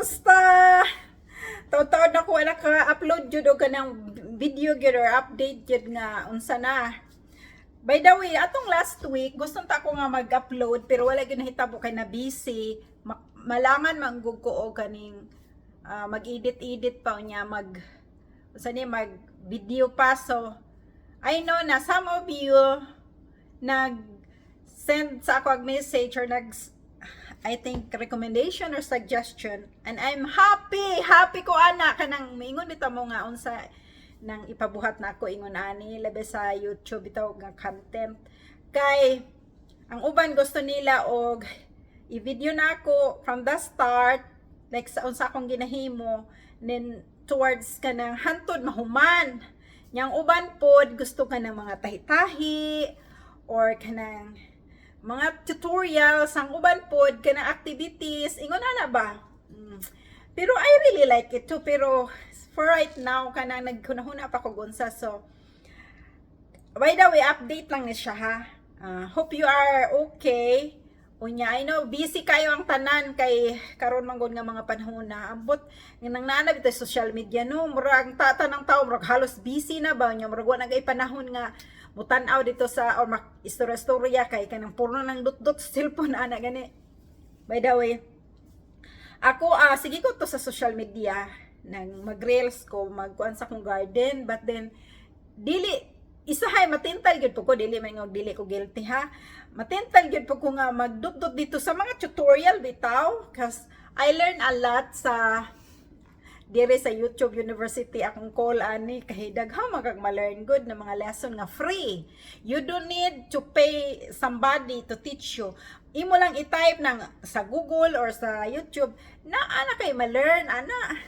kumusta? Taw-taw na ko naka-upload jud og kanang video gyud or update jud nga unsa na. By the way, atong last week gusto ta ko nga mag-upload pero wala gyud nahitabo kay na busy. Ma- malangan manggug ko og kaning ah, mag-edit-edit pa niya mag unsa ni mag video pa so I know na some of you nag send sa ako ag message or nag I think recommendation or suggestion. And I'm happy happy ko ana kanang miingon bitaw mo nga unsa nang ipabuhat na ako ingon ani labi sa YouTube bitaw nga content. Kay ang uban gusto nila og i-video na ako from the start like sa unsa akong ginahimo then towards kanang hantod mahuman. Yang uban pod gusto ka ng mga tahi-tahi or kanang mga tutorials ang uban pod kanang activities ingon ana ba? Mm. pero I really like it too pero for right now kanang nagkunahuna pa ko gunsa so by the way update lang ni siya ha? Ah, hope you are okay. Unya, I know, busy kayo ang tanan kay karon manggod nga mga panahon na. Ambot nang naanab ito social media no? Murag tata ng tao murag halos busy na ba? Nya murag wa na panahon nga mutan-aw dito sa or mak istorya-istorya kay kanang puro nang dot-dot sa cellphone ana gani. By the way ako ah sige ko to sa social media nang mag-reels ko magkuan sa akong garden but then dili isahay matintal gyud ko dili man nga dili ko guilty ha. Matintal gyud po ko nga magdot-dot dito sa mga tutorial bitaw cause I learn a lot sa dire sa YouTube University akong call ani kay daghang magag ma-learn good na mga lesson nga free. You don't need to pay somebody to teach you. Imo lang i-type ng sa Google or sa YouTube na ana kay ma-learn ana.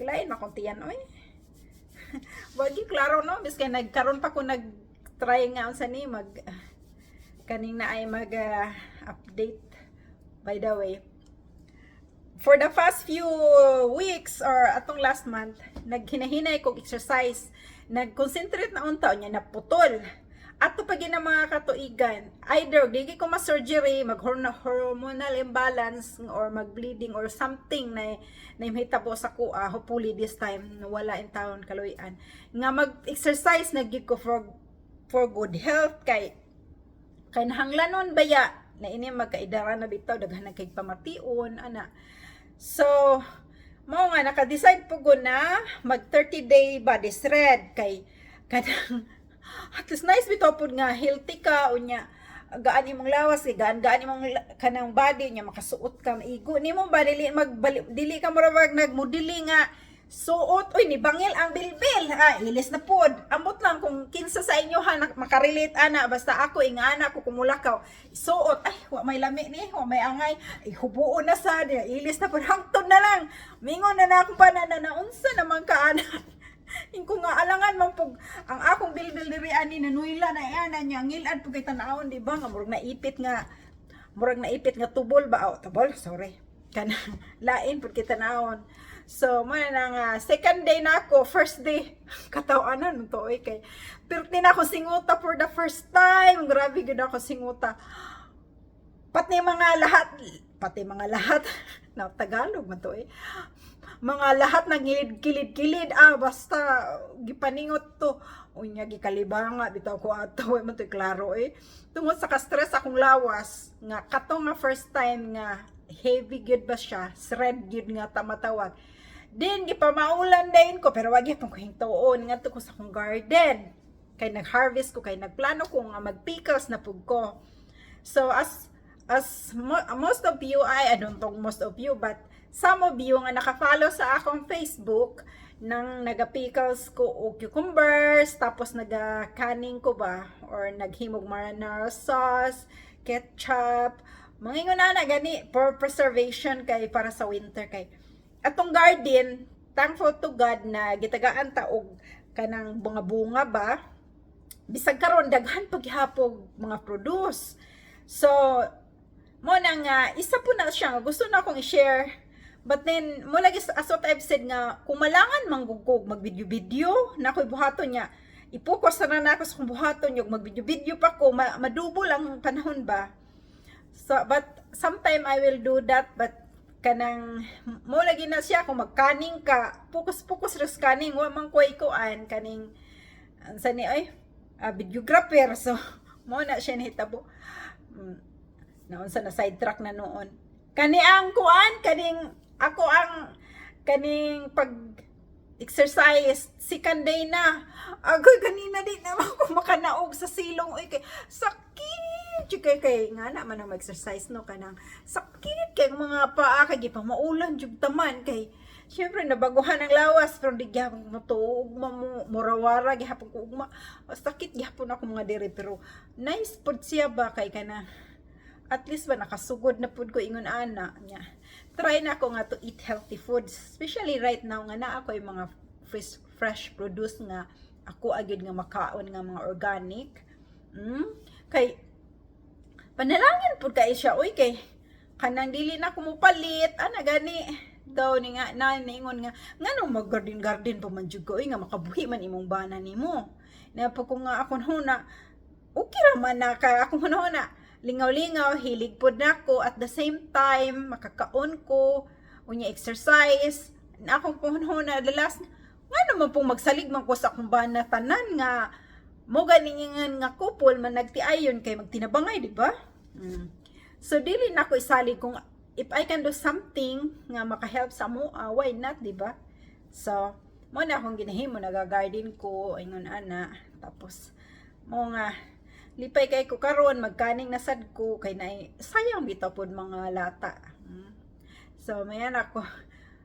Kilain makuntiyan oy? Wagi klaro no, biskay nagkaroon pa ko nag try nga unsa ni mag kaning na ay mag ah, update. By the way. For the past few weeks or atong last month, naghinahinay kog exercise. Nag-concentrate na unta niya naputol. Ato pa gina mga katuigan, either digi ko ma-surgery, mag-hormonal imbalance or mag-bleeding or something na na mahitabo sa ko uh, hopefully this time wala in town kaluyan nga mag-exercise na gid ko for for good health. Kay kay nahanglanon baya na ini magkaidara na bitaw daghan na kay pamation ana so mao nga naka-decide po ko na mag 30 day body shred kay kanang at least nice bitaw pud nga healthy ka unya. Gaan imong lawas kay gaan gaan imong kanang body nya makasuot ka maigo nimo ba dili mag dili ka mura wag nagmodeli nga suot. Uy ni bangil ang bilbil. Ha ilis na pod. Ambot lang kung kinsa sa inyo ha makarelate ana. Basta ako ingana ko kumulakaw. Suot. Ay wa may lami ni wa may angay. Ay hubuon na sa ilis na pod hangtod na lang. Mingon na na akong banana na unsa naman ka ana Ingko nga alangan man pug ang akong bilbil diri ani nanuila na ana nya ngilad pug kay tanawon di ba? Nga murag naipit nga murag naipit nga tubol ba? Oh, tubol sorry kana lain pud kay tanawon so mo na nga second day na ako first day. Katawanan to oy kay pero na ako singuta for the first time. Grabe gud ako singuta. Pati mga lahat pati mga lahat na Tagalog man to eh mga lahat ng gilid-kilid-kilid ah basta gipaningot to. Unya gikalibanga bitaw ko ato way man to klaro eh tungod sa ka-stress akong lawas nga kato nga first time nga heavy gyud ba siya? Shred gyud nga tamatawag din gipamaulan din ko pero wag gyapon ko hingtuon nga to ko sa akong garden. Kay nag-harvest ko kay nagplano ko nga mag-pickles na pug ko. So as as mo- most of you I, I don't know most of you but some of you nga naka-follow sa akong Facebook nang naga-pickles ko o cucumbers tapos naga-canning ko ba? Or naghimog marinara sauce ketchup mga ingon na gani for preservation kay para sa winter kay. Atong garden thankful to God na gitagaan ta og kanang bunga-bunga ba. Bisag karon daghan paghapog mga produce. So mo na nga isa po na siya gusto na akong i-share. But then mo lagi as what I've said nga kung malangan manggugog mag video video na ko'y buhaton niya. Ipokus na na ako sa kong buhaton yung mag video video pa ko ma madubo lang ang panahon ba so but sometime I will do that but kanang mo lagi na siya kung magkaning ka focus focus res kaning wa man koy kuan kaning sa ni ay ah, videographer. So mo na siya nahitabo mm, naon sa na sidetrack na noon. Kani ang kuan kaning ako ang kaning pag exercise. Second day na. Agoy kanina di naman ko makanaog sa silong. Oy kay sakit. Di kay kay nga na man ang exercise no kanang sakit. Kay mga paa kay gi pa maulan jud taman kay. Siyempre, nabaguhan ang lawas, pero di gyapon ugma mo, murawara, gihapon ko ugma. Sakit gihapon ako mga diri, pero nice pod siya ba, kay ka na, at least ba nakasugod na pud ko ingon ana niya. Try na ako nga to eat healthy foods, especially right now nga na ako yung mga fresh, fresh produce nga. Ako agad nga makaon nga mga organic. Mm? Kay panalangin pud kay siya oy kay kanang dili na ko mupalit. Ana gani. Daw ni nga na niingon nga ngano mag garden garden pa man jud ko? Nga makabuhi man imong bana nimo. Na pa ko nga akon huna okay ra man na ka akong huna lingaw-lingaw hilig pod nako at the same time makakaon ko unya exercise. Na akong huna the last nga naman pong magsalig man ko sa akong bana tanan nga mo ganingan nga couple man nagtiayon kay magtinabangay di ba? Mm. so dili na ko isali kung if I can do something nga maka-help sa mo ah, why not di ba? So mo na akong ginahimo nagagarden ko ingon ana tapos mo nga lipay kay ko karon magkaning nasad ko kay na sayang bitaw pod mga lata Mm. so mayan ako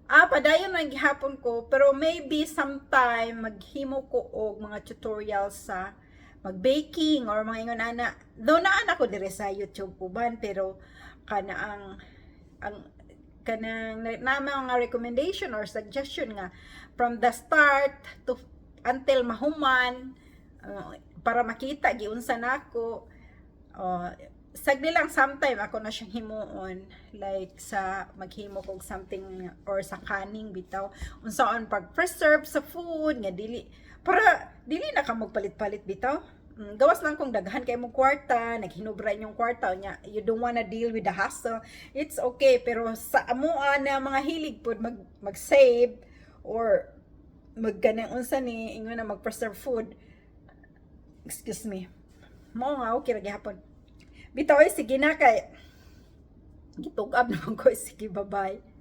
Ah, padayon ang gihapon ko, pero maybe sometime maghimo ko og mga tutorials sa mag-baking or mga ingon ana. Do na ako dire sa YouTube uban pero kana ang ang kanang na, na mga recommendation or suggestion nga from the start to until mahuman uh, para makita giunsa nako uh, sagdi lang sometime ako na siyang himuon like sa maghimo kog something or sa kaning bitaw. Unsaon pag preserve sa food nga dili para dili na ka magpalit-palit bitaw. Mm, gawas lang kung daghan kay mo kwarta, naghinubra inyong kwarta, nya, you don't wanna deal with the hassle, it's okay. Pero sa amuan na mga hilig pod mag, mag-save or magganang unsa ni ingon na mag-preserve food, excuse me, mo nga okay ra gihapon. Bitaw ay sige na kay gitugab naman ko sige bye-bye.